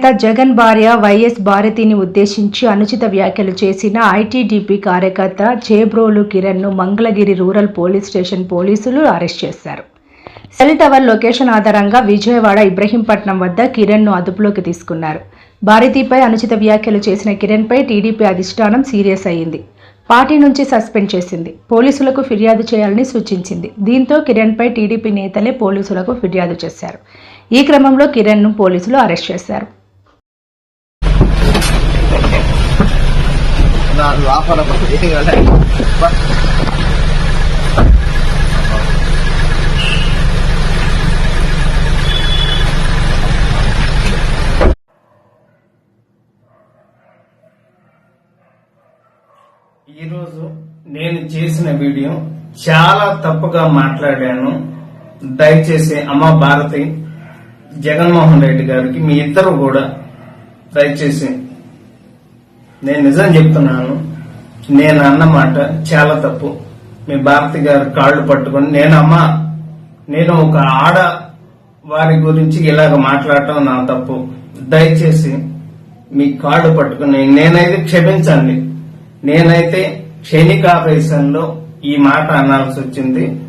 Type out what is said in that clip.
అధినేత జగన్ భార్య వైఎస్ భారతిని ఉద్దేశించి అనుచిత వ్యాఖ్యలు చేసిన ఐటీడీపీ కార్యకర్త జేబ్రోలు కిరణ్ను మంగళగిరి రూరల్ పోలీస్ స్టేషన్ పోలీసులు అరెస్ట్ చేశారు. సెల్ టవర్ లొకేషన్ ఆధారంగా విజయవాడ ఇబ్రహీంపట్నం వద్ద కిరణ్ను అదుపులోకి తీసుకున్నారు. భారతిపై అనుచిత వ్యాఖ్యలు చేసిన కిరణ్ పై టీడీపీ అధిష్టానం సీరియస్ అయింది పార్టీ నుంచి సస్పెండ్ చేసింది. పోలీసులకు ఫిర్యాదు చేయాలని సూచించింది. దీంతో కిరణ్ పై టీడీపీ నేతలే పోలీసులకు ఫిర్యాదు చేశారు. ఈ క్రమంలో కిరణ్ను పోలీసులు అరెస్ట్ చేశారు. நான் ఈరోజు నేను చేసిన వీడియో చాలా తప్పుగా మాట్లాడాను. దయచేసి అమ్మ భారతి జగన్మోహన్ రెడ్డి గారికి మీ ఇద్దరు కూడా దయచేసి నేను నిజం చెప్తున్నాను. నేను అన్నమాట చాలా తప్పు. మీ భారతి గారి కాళ్ళు పట్టుకొని నేను నేను ఒక ఆడ వారి గురించి ఇలాగ మాట్లాడటం నా తప్పు. దయచేసి మీ కాళ్ళు పట్టుకుని నేనైతే క్షమించండి. నేనైతే క్షణికావేశంలో ఈ మాట అనాల్సి వచ్చింది.